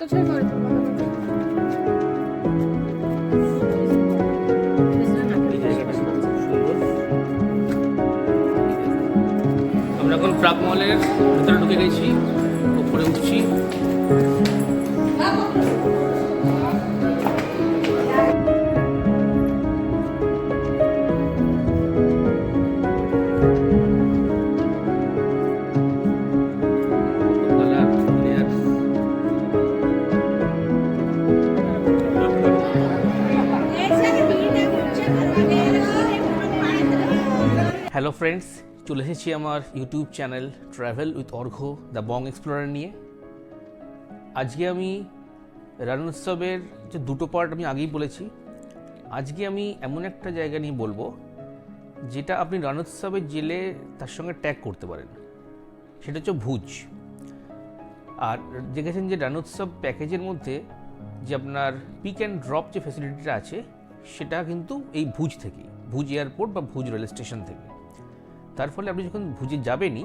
czego আমরা এখন প্রাক মলের ভেতরে ঢুকে গেছি উপরে উঠছি। হ্যালো ফ্রেন্ডস চলে এসেছি আমার YouTube channel travel with Argha the bong explorer নিয়ে। আজকে আমি রণোৎসবের যে দুটো পার্ট আমি আগেই বলেছি, আজকে আমি এমন একটা জায়গা নিয়ে বলব, যেটা আপনি রণোৎসবের জেলে তার সঙ্গে ট্যাগ করতে পারেন। সেটা হচ্ছে ভুজ। আর দেখেছেন যে রণোৎসব প্যাকেজের মধ্যে যে আপনার পিক অ্যান্ড ড্রপ যে ফেসিলিটিটা আছে, সেটা কিন্তু এই ভুজ থেকেই, ভুজ এয়ারপোর্ট বা ভুজ রেল স্টেশন থেকে। তার ফলে আপনি যখন ভুজে যাবেনই,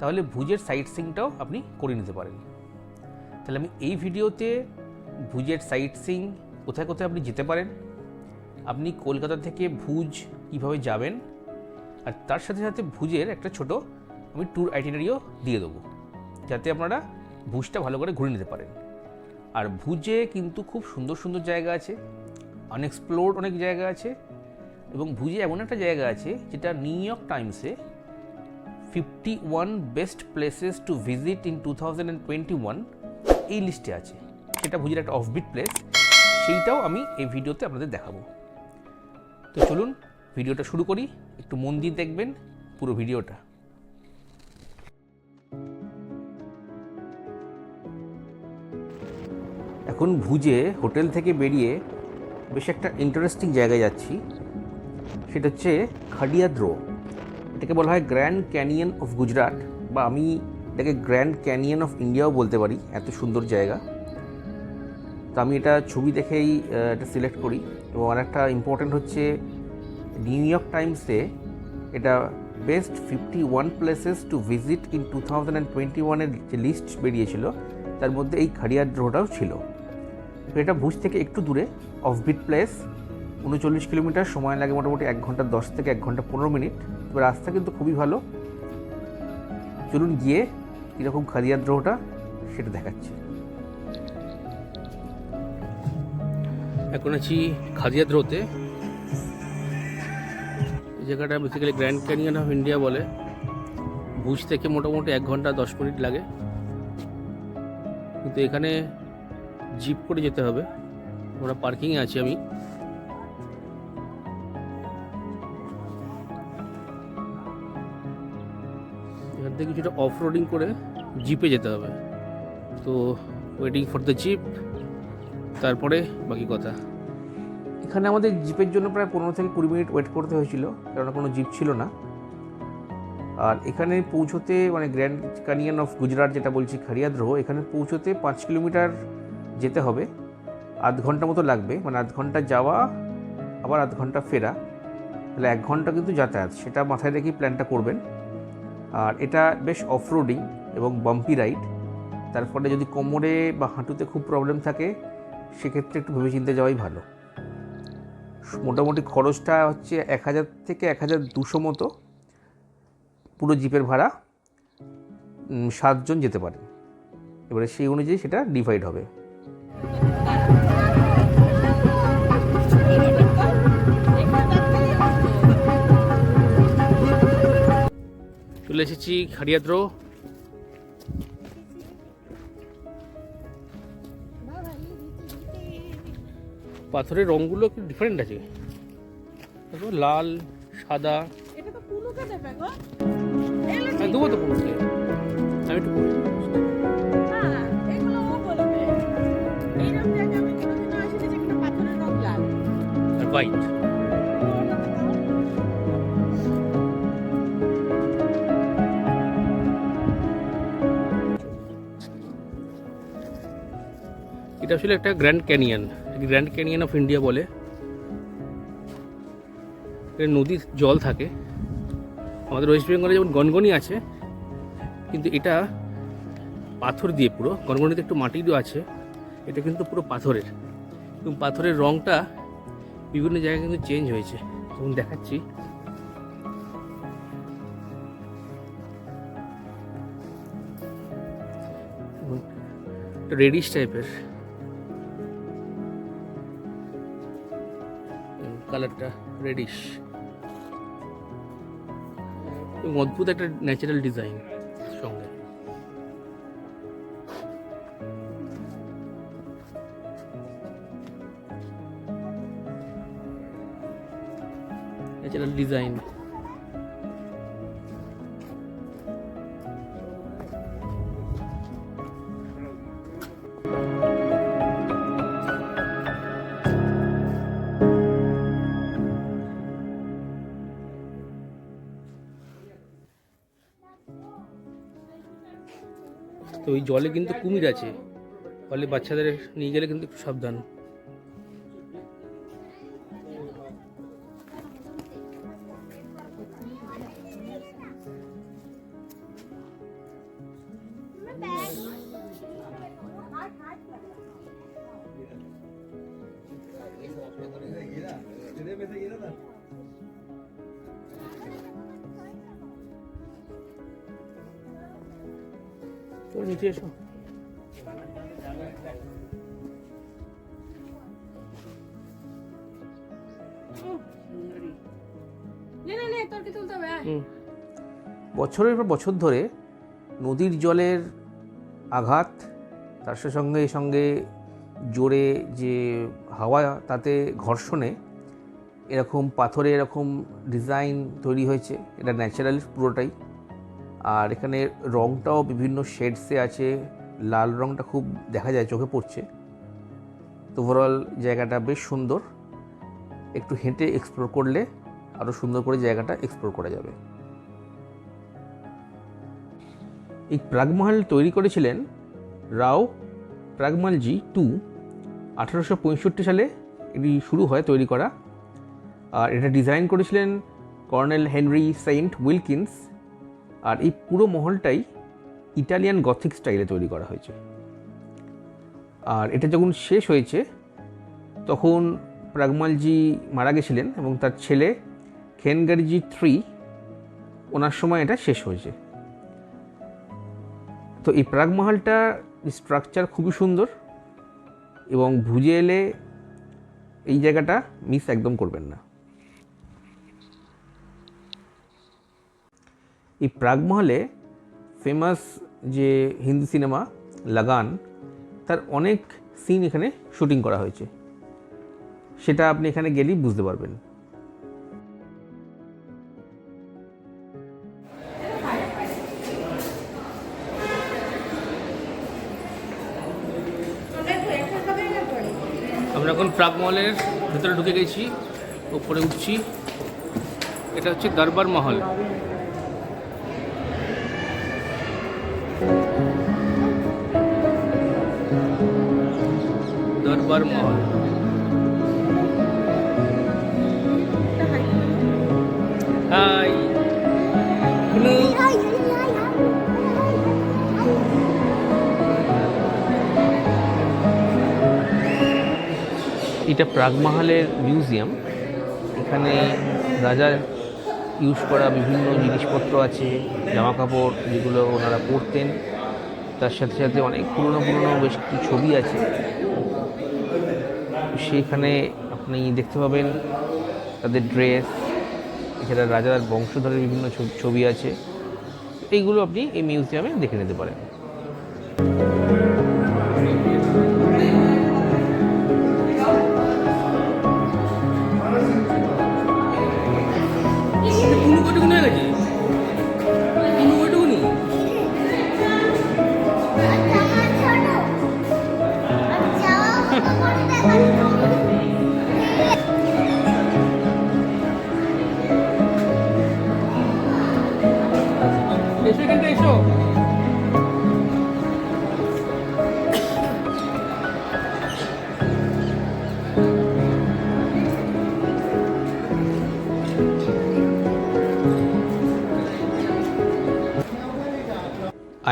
তাহলে ভুজের সাইট সিংটাও আপনি করে নিতে পারেন। তাহলে আমি এই ভিডিওতে ভুজের সাইট সিং কোথায় কোথায় আপনি যেতে পারেন, আপনি কলকাতা থেকে ভুজ কীভাবে যাবেন, আর তার সাথে সাথে ভুজের একটা ছোট আমি ট্যুর আইটিনারিও দিয়ে দেবো, যাতে আপনারা ভুজটা ভালো করে ঘুরে নিতে পারেন। আর ভুজে কিন্তু খুব সুন্দর সুন্দর জায়গা আছে আনএক্সপ্লোর্ড অনেক জায়গা আছে এবং ভুজে এমন একটা জায়গা আছে যেটা New York টাইমসে fifty one best places to visit in two thousand and twenty one এই লিস্টে আছে। সেটা ভুজের একটা অফবিট প্লেস সেইটাও আমি এই ভিডিওতে আপনাদের দেখাবো। তো চলুন ভিডিওটা শুরু করি। একটু মন দিয়ে দেখবেন পুরো ভিডিওটা এখন ভুজে হোটেল থেকে বেরিয়ে বেশ একটা ইন্টারেস্টিং জায়গায় যাচ্ছি। সেটা হচ্ছে খাডিয়া খাডিয়াদ্রো এটাকে বলা হয় গ্র্যান্ড ক্যানিয়ন অফ গুজরাট বা আমি এটাকে গ্র্যান্ড ক্যানিয়ন অফ ইন্ডিয়াও বলতে পারি, এত সুন্দর জায়গা। তো আমি এটা ছবি দেখেই এটা সিলেক্ট করি এবং আরেকটা ইম্পর্ট্যান্ট হচ্ছে নিউ ইয়র্ক টাইমসে এটা best fifty one places to visit in two thousand and twenty ওয়ানের যে লিস্ট বেরিয়েছিল, তার মধ্যে এই খাড়িয়াদ্রোটাও ছিল। তো এটা ভুজ থেকে একটু দূরে অফবিট প্লেস উনচল্লিশ কিলোমিটার, সময় লাগে মোটামুটি এক ঘণ্টা দশ থেকে এক ঘণ্টা পনেরো মিনিট। তবে রাস্তা কিন্তু খুবই ভালো। চলুন গিয়ে কীরকম খাদিয়াদ্রোহটা সেটা দেখাচ্ছি। এখন আছি খাদিয়াদ্রোতে এই জায়গাটা basically grand canyon of India বলে। ভুজ থেকে মোটামুটি এক ঘণ্টা দশ মিনিট লাগে। কিন্তু এখানে জিপ করে যেতে হবে। আমরা পার্কিংয়ে আছি আমি। থেকে কিছুটা অফ রোডিং করে জিপে যেতে হবে। তো ওয়েটিং ফর দ্য জিপ তারপরে বাকি কথা। এখানে আমাদের জিপের জন্য প্রায় পনেরো থেকে কুড়ি মিনিট ওয়েট করতে হয়েছিল কারণ কোনো জিপ ছিল না। আর এখানে পৌঁছতে মানে গ্র্যান্ড কানিয়ন অফ গুজরাট যেটা বলছি খারিয়াদ্রোহ এখানে পৌঁছতে পাঁচ কিলোমিটার যেতে হবে। আধ ঘণ্টা মতো লাগবে মানে আধ ঘণ্টা যাওয়া, আবার আধ ঘণ্টা ফেরা। তাহলে এক ঘণ্টা কিন্তু যাতায়াত, সেটা মাথায় রেখেই প্ল্যানটা করবেন। আর এটা বেশ অফরোডিং এবং বাম্পি রাইড তার ফলে যদি কোমরে বা হাঁটুতে খুব প্রবলেম থাকে, সেক্ষেত্রে একটু ভেবেচিন্তে যাওয়াই ভালো। মোটামুটি খরচটা হচ্ছে এক হাজার থেকে এক হাজার দুশো মতো। পুরো জিপের ভাড়া সাতজন যেতে পারে। এবারে সেই অনুযায়ী সেটা ডিভাইড হবে। চলে এসেছি খাড়িয়াদ্র। পাথরের রঙগুলো একটু ডিফারেন্ট আছে? লাল সাদা। এটা তো দেবে গো। হ্যাঁ দেবো তো আমি একটু পরে দেবো। এটা আসলে একটা grand canyon grand canyon of India বলে। নদীর জল থাকে। আমাদের ওয়েস্ট বেঙ্গলে যেমন গনগনি আছে, কিন্তু এটা পাথর দিয়ে পুরো। গনগনিতে একটু মাটিরও আছে, এটা কিন্তু পুরো পাথরের। এবং পাথরের রংটা বিভিন্ন জায়গায় কিন্তু চেঞ্জ হয়েছে। যেমন দেখাচ্ছি। রেডিশ টাইপের কালারটা রেডিশ অদ্ভুত একটা ন্যাচারাল ডিজাইন সঙ্গে। ন্যাচারাল ডিজাইন ওই জলে কিন্তু কুমির আছে। ফলে বাচ্চাদের নিয়ে গেলে কিন্তু একটু সাবধান। বছরের পর বছর ধরে নদীর জলের আঘাত, তার সঙ্গে সঙ্গে জোরে যে হাওয়া, তাতে ঘর্ষণে এরকম পাথরে এরকম ডিজাইন তৈরি হয়েছে। এটা ন্যাচারাল পুরোটাই। আর এখানে রংটাও বিভিন্ন শেডসে আছে। লাল রংটা খুব দেখা যায়, চোখে পড়ছে। তো ওভারঅল জায়গাটা বেশ সুন্দর। একটু হেঁটে এক্সপ্লোর করলে আরও সুন্দর করে জায়গাটা এক্সপ্লোর করা যাবে। এই প্রাগমহল তৈরি করেছিলেন রাও প্রাগমালজি টু আঠারোশো পঁয়ষট্টি সালে এটি শুরু হয় তৈরি করা। আর এটা ডিজাইন করেছিলেন কর্নেল হেনরি সেন্ট উইলকিন্স। আর এই পুরো মহলটাই ইটালিয়ান গথিক স্টাইলে তৈরি করা হয়েছে। আর এটা যখন শেষ হয়েছে, তখন প্রাগমালজি মারা গেছিলেন এবং তার ছেলে খেনগারিজি থ্রি ওনার সময় এটা শেষ হয়েছে। তো এই প্রাগমহলটা স্ট্রাকচার খুবই সুন্দর এবং ভুজে এলে এই জায়গাটা মিস একদম করবেন না। এই প্রাগমহলে ফেমাস যে হিন্দি সিনেমা লাগান, তার অনেক সিন এখানে শুটিং করা হয়েছে। সেটা আপনি এখানে গেলেই বুঝতে পারবেন। আমরা এখন প্রাগমহলের ভেতরে ঢুকে গেছি উপরে উঠছি। এটা হচ্ছে দরবার মহল। দরবার মহল হাই। এটা প্রাগমাহালের মিউজিয়াম। এখানে রাজা ইউজ করা বিভিন্ন জিনিসপত্র আছে জামা কাপড় যেগুলো ওনারা পরতেন। তার সাথে সাথে অনেক পুরনো পুরনো বেশ কিছু ছবি আছে। সেইখানে আপনি দেখতে পাবেন তাদের ড্রেস এছাড়া রাজার বংশধরের বিভিন্ন ছবি আছে। এইগুলো আপনি এই মিউজিয়ামে দেখে নিতে পারেন।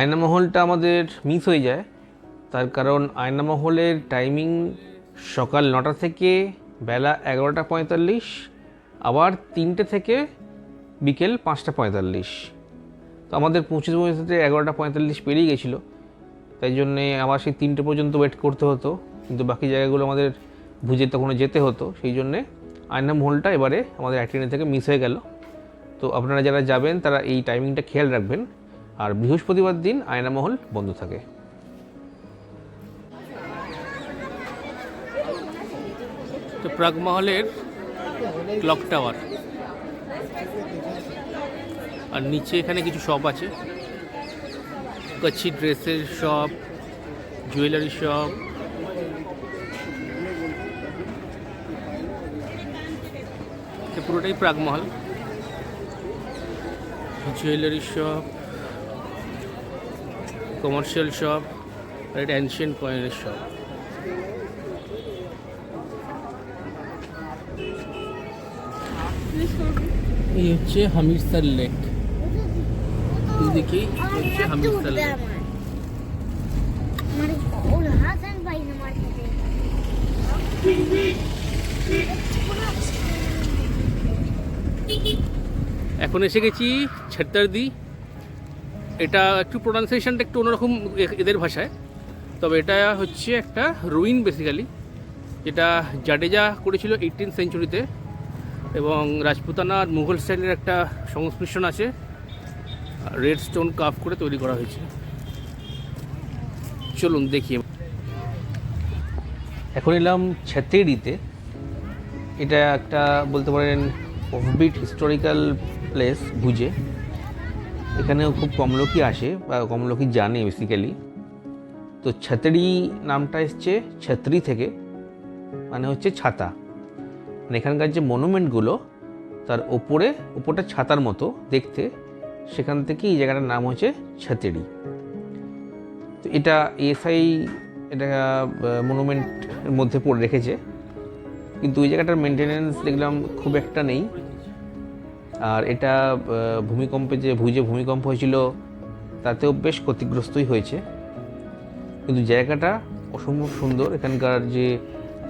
আয়নামহলটা আমাদের মিস হয়ে যায়। তার কারণ আয়নামহলের টাইমিং সকাল নটা থেকে বেলা এগারোটা পঁয়তাল্লিশ, আবার তিনটে থেকে বিকেল পাঁচটা পঁয়তাল্লিশ। তো আমাদের পৌঁছতে পৌঁছতে এগারোটা পঁয়তাল্লিশ পেরিয়ে গেছিল। তাই জন্যে আবার সেই তিনটে পর্যন্ত ওয়েট করতে হতো। কিন্তু বাকি জায়গাগুলো আমাদের বুঝে তখনও যেতে হতো। সেই জন্যে আয়না মহলটা এবারে আমাদের অ্যাক্টিনে থেকে মিস হয়ে গেল। তো আপনারা যারা যাবেন, তারা এই টাইমিংটা খেয়াল রাখবেন। আর বৃহস্পতিবার দিন আয়না মহল বন্ধ থাকে। তো প্রাগ মহলের ক্লক টাওয়ার। আর নিচে এখানে কিছু শপ আছে। কচ্ছি ড্রেসের শপ, জুয়েলারি শপ। পুরোটাই Pragmahal jewellery shop. Commercial shop আর এটা অ্যানশিয়েন্ট কয়েনের শপ এই হচ্ছে হামিরসার লেক। দেখি হচ্ছে হামিরসার লেক। এখন এসে গেছি ছত্তারদি এটা একটু প্রোনাউন্সিয়েশনটা একটু অন্যরকম এদের ভাষায়। তবে এটা হচ্ছে একটা রুইন বেসিক্যালি যেটা জাডেজা করেছিল এইটিন সেঞ্চুরিতে এবং রাজপুতানা আর মুঘল স্টাইলের একটা সংমিশ্রণ আছে রেড স্টোন কাপ করে তৈরি করা হয়েছে। চলুন দেখি। এখন এলাম ছেতেড়িতে এটা একটা বলতে পারেন অফবিট হিস্টোরিক্যাল প্লেস ভুজে এখানেও খুব কম লোকই আসে বা কম লোকই জানে বেসিক্যালি তো ছাতড়ি নামটা এসছে ছাত্রী থেকে মানে হচ্ছে ছাতা। মানে এখানকার যে মনুমেন্টগুলো তার ওপরে, ওপরটা ছাতার মতো দেখতে, সেখান থেকে এই জায়গাটার নাম হচ্ছে ছাতেড়ি তো এটা এসআই এটা মনুমেন্টের মধ্যে পড়ে রেখেছে। কিন্তু ওই জায়গাটার মেনটেনেন্স দেখলাম খুব একটা নেই। আর এটা ভূমিকম্পে যে ভুজে ভূমিকম্প হয়েছিল, তাতেও বেশ ক্ষতিগ্রস্তই হয়েছে। কিন্তু জায়গাটা অসম্ভব সুন্দর। এখানকার যে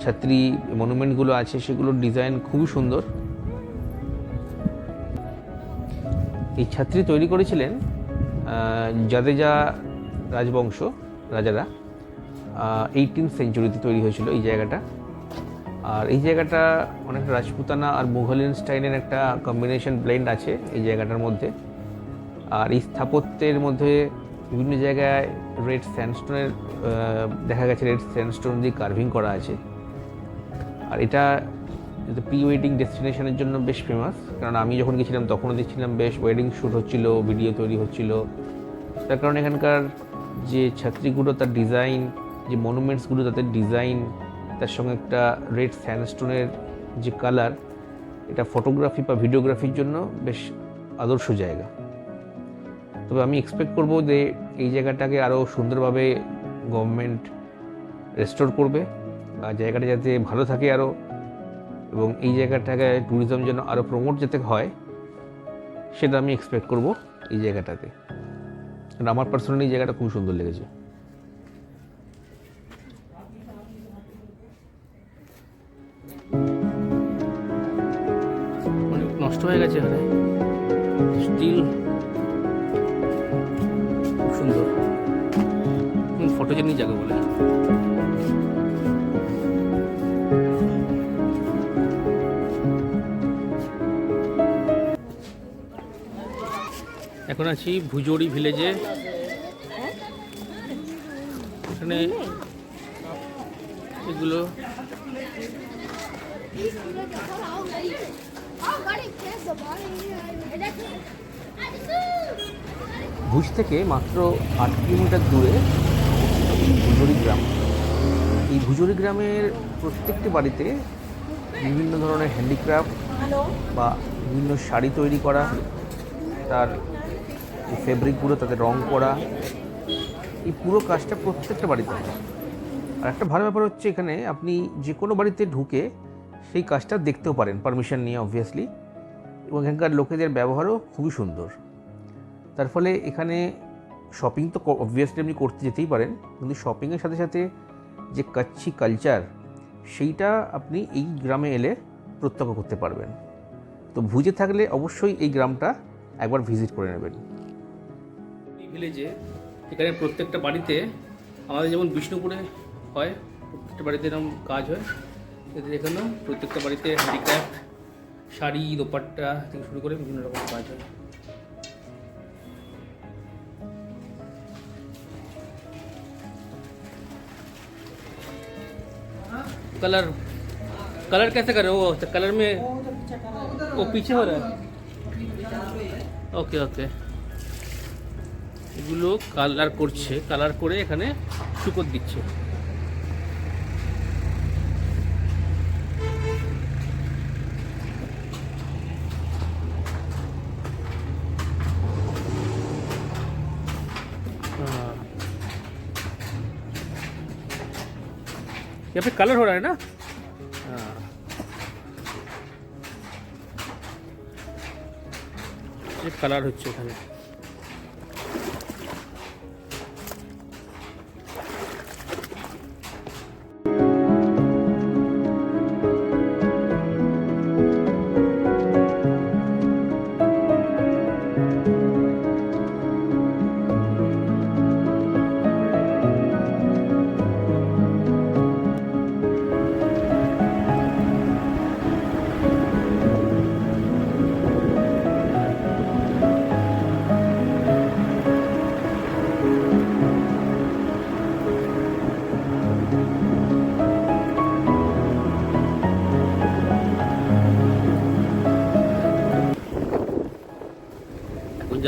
ছাত্রী মনুমেন্টগুলো আছে সেগুলোর ডিজাইন খুবই সুন্দর। এই ছাত্রী তৈরি করেছিলেন জাদেজা রাজবংশ রাজারা এইটিন সেঞ্চুরিতে তৈরি হয়েছিল এই জায়গাটা। আর এই জায়গাটা অনেকটা রাজপুতানা আর মুঘলিয়ান স্টাইলের একটা কম্বিনেশন ব্লেন্ড আছে এই জায়গাটার মধ্যে। আর এই স্থাপত্যের মধ্যে বিভিন্ন জায়গায় রেড স্যান্ডস্টোনের দেখা গেছে রেড স্যান্ডস্টোন দিয়ে কার্ভিং করা আছে। আর এটা প্রি ওয়েডিং ডেস্টিনেশনের জন্য বেশ ফেমাস কারণ আমি যখন গেছিলাম তখনও দেখছিলাম বেশ ওয়েডিং শ্যুট হচ্ছিল ভিডিও তৈরি হচ্ছিল। তার কারণ এখানকার যে ছাত্রীগুলো, তার ডিজাইন যে মনুমেন্টসগুলো তাদের ডিজাইন তার সঙ্গে একটা রেড স্যান্ডস্টোনের যে কালার এটা ফটোগ্রাফি বা ভিডিওগ্রাফির জন্য বেশ আদর্শ জায়গা। তবে আমি এক্সপেক্ট করব যে এই জায়গাটাকে আরও সুন্দরভাবে গভর্নমেন্ট রেস্টোর করবে বা জায়গাটা যাতে ভালো থাকে আরও এবং এই জায়গাটাকে ট্যুরিজম যেন আরও প্রমোট যাতে হয়, সেটা আমি এক্সপেক্ট করব এই জায়গাটাতে। আমার পার্সোনালি জায়গাটা খুব সুন্দর লেগেছে। নষ্ট হয়ে গেছে এখানে। স্টিল খুব সুন্দর। ফটোজেনিক জায়গা বলে। এখন আছি ভুজোড়ি ভিলেজে। এখানে এগুলো ভুজ থেকে মাত্র আট কিলোমিটার দূরে ভুজুরি গ্রাম। এই ভুজুরি গ্রামের প্রত্যেকটি বাড়িতে বিভিন্ন ধরনের হ্যান্ডিক্রাফট বা বিভিন্ন শাড়ি তৈরি করা তার ফেব্রিকগুলো তাতে রং করা এই পুরো কাজটা প্রত্যেকটা বাড়িতে হয়। আর একটা ভালো ব্যাপার হচ্ছে এখানে আপনি যে কোনো বাড়িতে ঢুকে সেই কাজটা দেখতেও পারেন পারমিশন নিয়ে অবভিয়াসলি এবং এখানকার লোকেদের ব্যবহারও খুবই সুন্দর। তার ফলে এখানে শপিং তো অবভিয়াসলি আপনি করতে যেতেই পারেন, কিন্তু শপিংয়ের সাথে সাথে যে কাচ্ছি কালচার সেইটা আপনি এই গ্রামে এলে প্রত্যক্ষ করতে পারবেন। তো ভুজে থাকলে অবশ্যই এই গ্রামটা একবার ভিজিট করে নেবেন। এই ভিলেজে এখানে প্রত্যেকটা বাড়িতে আমাদের যেমন বিষ্ণুপুরে হয়, প্রত্যেকটা বাড়িতে এরকম কাজ হয়, এদের এখানেও প্রত্যেকটা বাড়িতে হ্যান্ডিক্রাফট শাড়ি দোপাট্টা থেকে শুরু করে বিভিন্ন রকম কাজ হয় कलर कलर कैसे कर रहे हो वो कलर में वो पीछे हो रहा है ওকে ওকে এগুলো কালার করছে কালার করে এখানে শুকর দিচ্ছে यहाँ पे कलर हो रहा है ना हाँ ये কালার হচ্ছে এখানে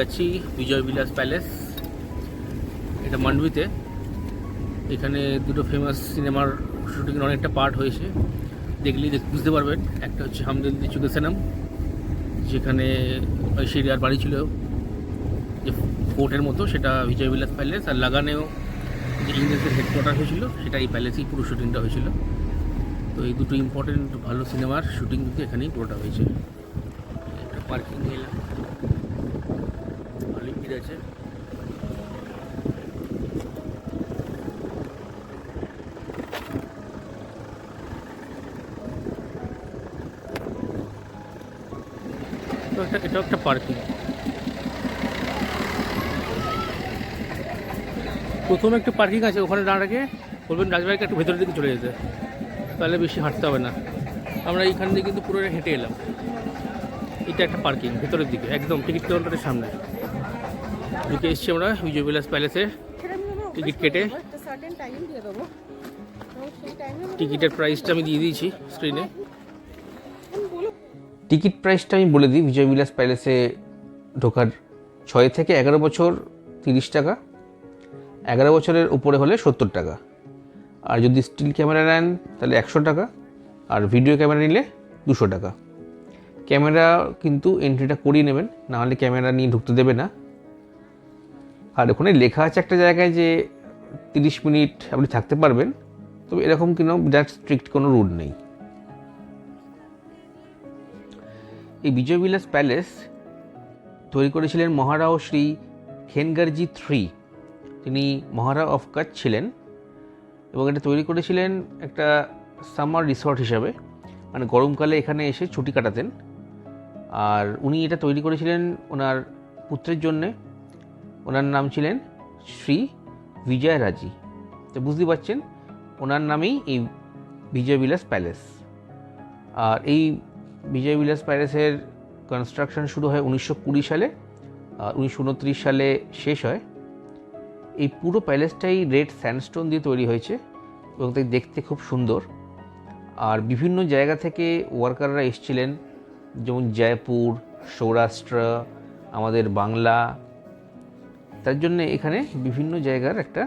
যাচ্ছি বিজয় বিলাস প্যালেস। এটা মান্ডবিতে। এখানে দুটো ফেমাস সিনেমার শুটিংয়ের অনেকটা পার্ট হয়েছে। দেখলেই দেখ- বুঝতে পারবেন, একটা হচ্ছে হামদিল চুকে সেনাম যেখানে ঐশ্বরিয়ার বাড়ি ছিল। যে ফোর্টের মতো, সেটা বিজয় বিলাস প্যালেস। আর লাগানেও যে ইংরেজের হেডকোয়ার্টার হয়েছিল, সেটা এই প্যালেসেই পুরো শুটিংটা হয়েছিল। তো এই দুটো ইম্পর্টেন্ট ভালো সিনেমার শুটিং কিন্তু এখানেই পুরোটা হয়েছে। একটা পার্কিং এলাম। ভিড় আছে। এটাও একটা পার্কিং প্রথমে একটু পার্কিং আছে ওখানে দাঁড় রেখে বলবেন, রাজবাড়িকে একটু ভেতরের দিকে চলে যেতে। তাহলে বেশি হাঁটতে হবে না। আমরা এইখান দিয়ে কিন্তু পুরো হেঁটে এলাম। এটা একটা পার্কিং ভেতরের দিকে, একদম টিকিট কাউন্টারের সামনে। ঢুকে এসছি আমরা বিজয় বিলাস প্যালেসে সেটা আমি আমার টিকিট কেটে। টিকিটের প্রাইসটা আমি দিয়ে দিয়েছি স্ক্রিনে টিকিট প্রাইসটা আমি বলে দিই বিজয় বিলাস প্যালেসে ঢোকার ছয় থেকে এগারো বছর তিরিশ টাকা, এগারো বছরের উপরে হলে সত্তর টাকা। আর যদি স্টিল ক্যামেরা নেন, তাহলে একশো টাকা, আর ভিডিও ক্যামেরা নিলে দুশো টাকা। ক্যামেরা কিন্তু এন্ট্রিটা করিয়ে নেবেন নাহলে ক্যামেরা নিয়ে ঢুকতে দেবে না। আর ওখানে লেখা আছে একটা জায়গায় যে তিরিশ মিনিট আপনি থাকতে পারবেন, তবে এরকম কোনো বিরাট স্ট্রিক্ট কোনো রুল নেই। এই বিজয় বিলাস প্যালেস তৈরি করেছিলেন মহারাও শ্রী খেনগারজি থ্রি। তিনি মহারাও অফ কাচ ছিলেন এবং এটা তৈরি করেছিলেন একটা সামার রিসর্ট হিসাবে। মানে গরমকালে এখানে এসে ছুটি কাটাতেন। আর উনি এটা তৈরি করেছিলেন ওনার পুত্রের জন্যে। ওনার নাম ছিলেন শ্রী বিজয় রাজি। তো বুঝতে পারছেন, ওনার নামেই এই বিজয় বিলাস প্যালেস। আর এই বিজয় বিলাস প্যালেসের কনস্ট্রাকশন শুরু হয় উনিশশো কুড়ি সালে আর উনিশশো উনত্রিশ সালে শেষ হয়। এই পুরো প্যালেসটাই রেড স্যান্ডস্টোন দিয়ে তৈরি হয়েছে এবং তাই দেখতে খুব সুন্দর। আর বিভিন্ন জায়গা থেকে ওয়ার্কাররা এসেছিলেন, যেমন জয়পুর, সৌরাষ্ট্র, আমাদের বাংলা তার জন্য এখানে বিভিন্ন জায়গার একটা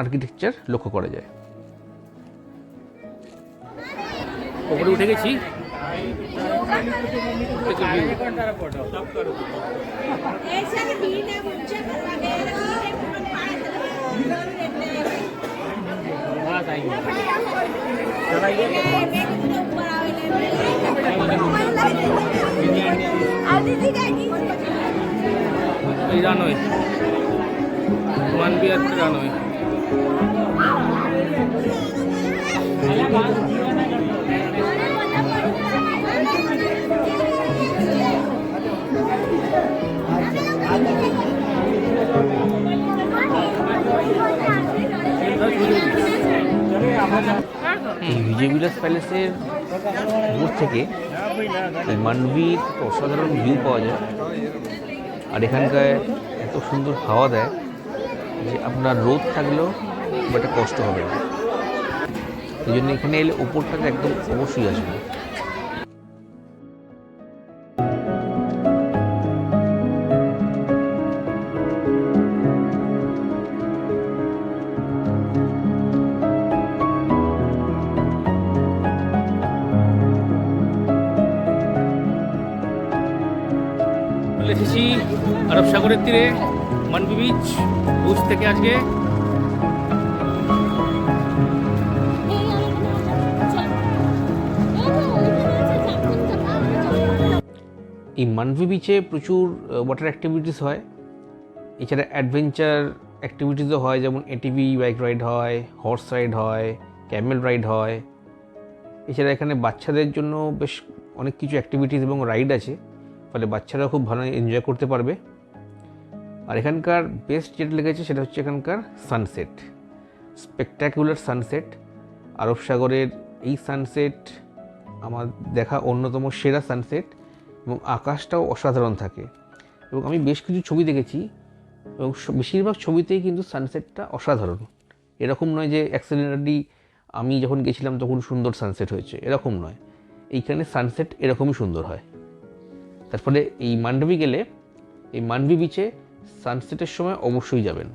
আর্কিটেকচার লক্ষ্য করা যায়। ওপরে উঠে গেছি। এই রানওয়ে মানবি একটা রানওয়ে। এই বিজয় বিলাস প্যালেসের দূর থেকে এই অসাধারণ ভিউ পাওয়া যায়। আর এখানকার এত সুন্দর হাওয়া দেয় যে আপনার রোদ থাকলেও খুব একটা কষ্ট হবে না। এই জন্য এখানে এলে ওপরটাতে একদম অবশ্যই আসবে। সাগরের তীরে মানবি বিচ ভুজ থেকে আজকে এই মানভি বিচে প্রচুর ওয়াটার অ্যাক্টিভিটিস হয়। এছাড়া অ্যাডভেঞ্চার অ্যাক্টিভিটিসও হয়, যেমন এটিভি বাইক রাইড হয় হর্স রাইড হয় ক্যামেল রাইড হয়। এছাড়া এখানে বাচ্চাদের জন্য বেশ অনেক কিছু অ্যাক্টিভিটিস এবং রাইড আছে। ফলে বাচ্চারা খুব ভালো এনজয় করতে পারবে। আর এখানকার বেস্ট যেটা লেগেছে সেটা হচ্ছে এখানকার সানসেট স্পেকট্যাকুলার সানসেট আরব সাগরের এই সানসেট আমার দেখা অন্যতম সেরা সানসেট এবং আকাশটাও অসাধারণ থাকে। এবং আমি বেশ কিছু ছবি দেখেছি এবং বেশিরভাগ ছবিতেই কিন্তু সানসেটটা অসাধারণ। এরকম নয় যে অ্যাক্সিডেন্টালি আমি যখন গেছিলাম তখন সুন্দর সানসেট হয়েছে, এরকম নয়। এইখানে সানসেট এরকমই সুন্দর হয়। তারপরে এই মান্ডবি গেলে, এই মান্ডবি বিচে সানসেটের সময় অবশ্যই যাবেন।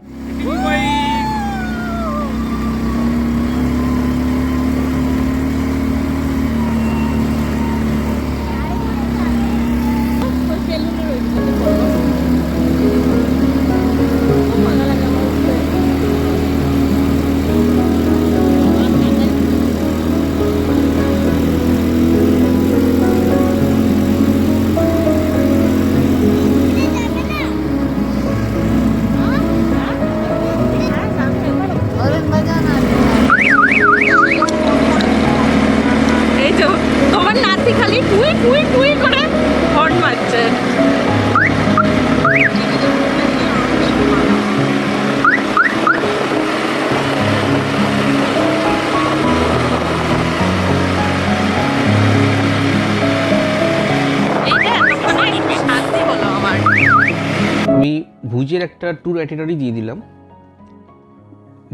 একটা ট্যুর অ্যাটিনারি দিয়ে দিলাম।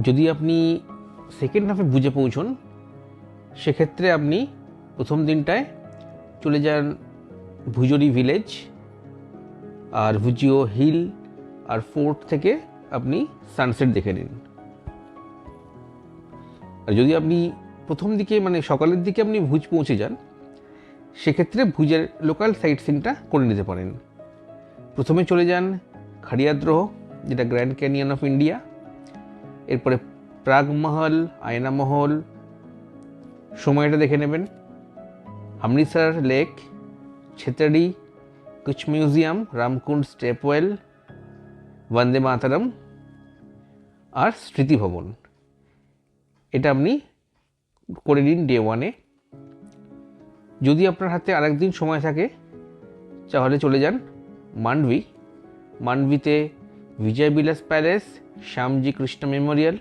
যদি আপনি সেকেন্ড হাফে ভুজে পৌঁছন, সেক্ষেত্রে আপনি প্রথম দিনটায় চলে যান ভুজরি ভিলেজ আর ভুজিও হিল আর ফোর্ট থেকে আপনি সানসেট দেখে নিন। আর যদি আপনি প্রথম দিকে মানে সকালের দিকে আপনি ভুজ পৌঁছে যান, সেক্ষেত্রে ভুজের লোকাল সাইট সিনটা করে নিতে পারেন। প্রথমে চলে যান খাড়িয়াদ্রোহ যেটা গ্র্যান্ড ক্যানিয়ন অফ ইন্ডিয়া এরপরে প্রাগমহল আয়নামহল সময়টা দেখে নেবেন। অমৃতসর লেক ছেতারি কুচ মিউজিয়াম রামকুন্ড স্টেপওয়েল বন্দে মাতারম আর স্মৃতিভবন এটা আপনি করে নিন ডে ওয়ানে যদি আপনার হাতে আরেকদিন সময় থাকে, তাহলে চলে যান মান্ডভি মান্ডভিতে বিজয় বিলাস প্যালেস, শ্যামজি কৃষ্ণ মেমোরিয়াল,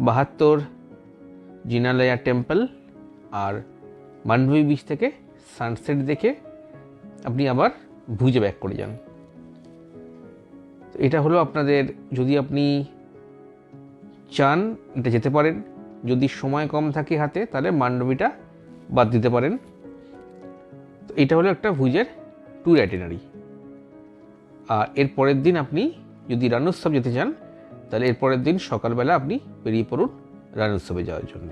বাহাত্তর জিনালয়া টেম্পল আর মান্ডভি বিচ থেকে সানসেট দেখে আপনি আবার ভুজে ব্যাক করে যান। এটা হলো আপনাদের, যদি আপনি চান এটা যেতে পারেন, যদি সময় কম থাকে হাতে, তাহলে মান্ডবিটা বাদ দিতে পারেন। তো এটা হলো একটা ভুজের ট্যুর অ্যাটিনারি আর এর পরের দিন আপনি যদি রানোৎসব যেতে চান, তাহলে এর পরের দিন সকালবেলা আপনি বেরিয়ে পড়ুন রানোৎসবে যাওয়ার জন্য।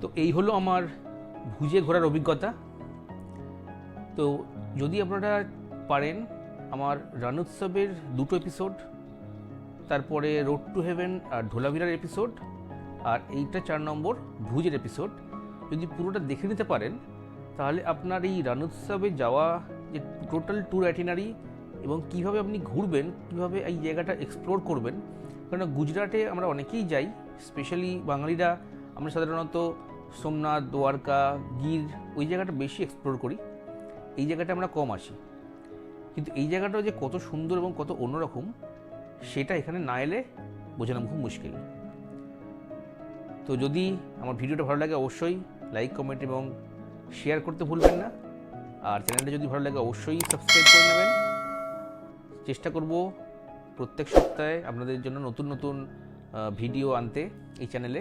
তো এই হলো আমার ভুজে ঘোরার অভিজ্ঞতা। তো যদি আপনারা পারেন আমার রানোৎসবের দুটো এপিসোড তারপরে রোড টু হেভেন আর ঢোলাভিরার এপিসোড আর এইটা চার নম্বর ভুজের এপিসোড যদি পুরোটা দেখে নিতে পারেন, তাহলে আপনার এই রানোৎসবে যাওয়া যে টোটাল ট্যুর অ্যাটিনারি এবং কীভাবে আপনি ঘুরবেন, কীভাবে এই জায়গাটা এক্সপ্লোর করবেন, কেননা গুজরাটে আমরা অনেকেই যাই স্পেশালি বাঙালিরা। আমরা সাধারণত সোমনাথ, দ্বারকা, গির, ওই জায়গাটা বেশি এক্সপ্লোর করি। এই জায়গাটা আমরা কম আসি। কিন্তু এই জায়গাটা যে কত সুন্দর এবং কত অন্যরকম সেটা এখানে না এলে বোঝানো খুব মুশকিল। তো যদি আমার ভিডিওটা ভালো লাগে অবশ্যই লাইক কমেন্ট এবং শেয়ার করতে ভুলবেন না। আর চ্যানেলটা যদি ভালো লাগে অবশ্যই সাবস্ক্রাইব করে নেবেন। চেষ্টা করব প্রত্যেক সপ্তাহে আপনাদের জন্য নতুন নতুন ভিডিও আনতে এই চ্যানেলে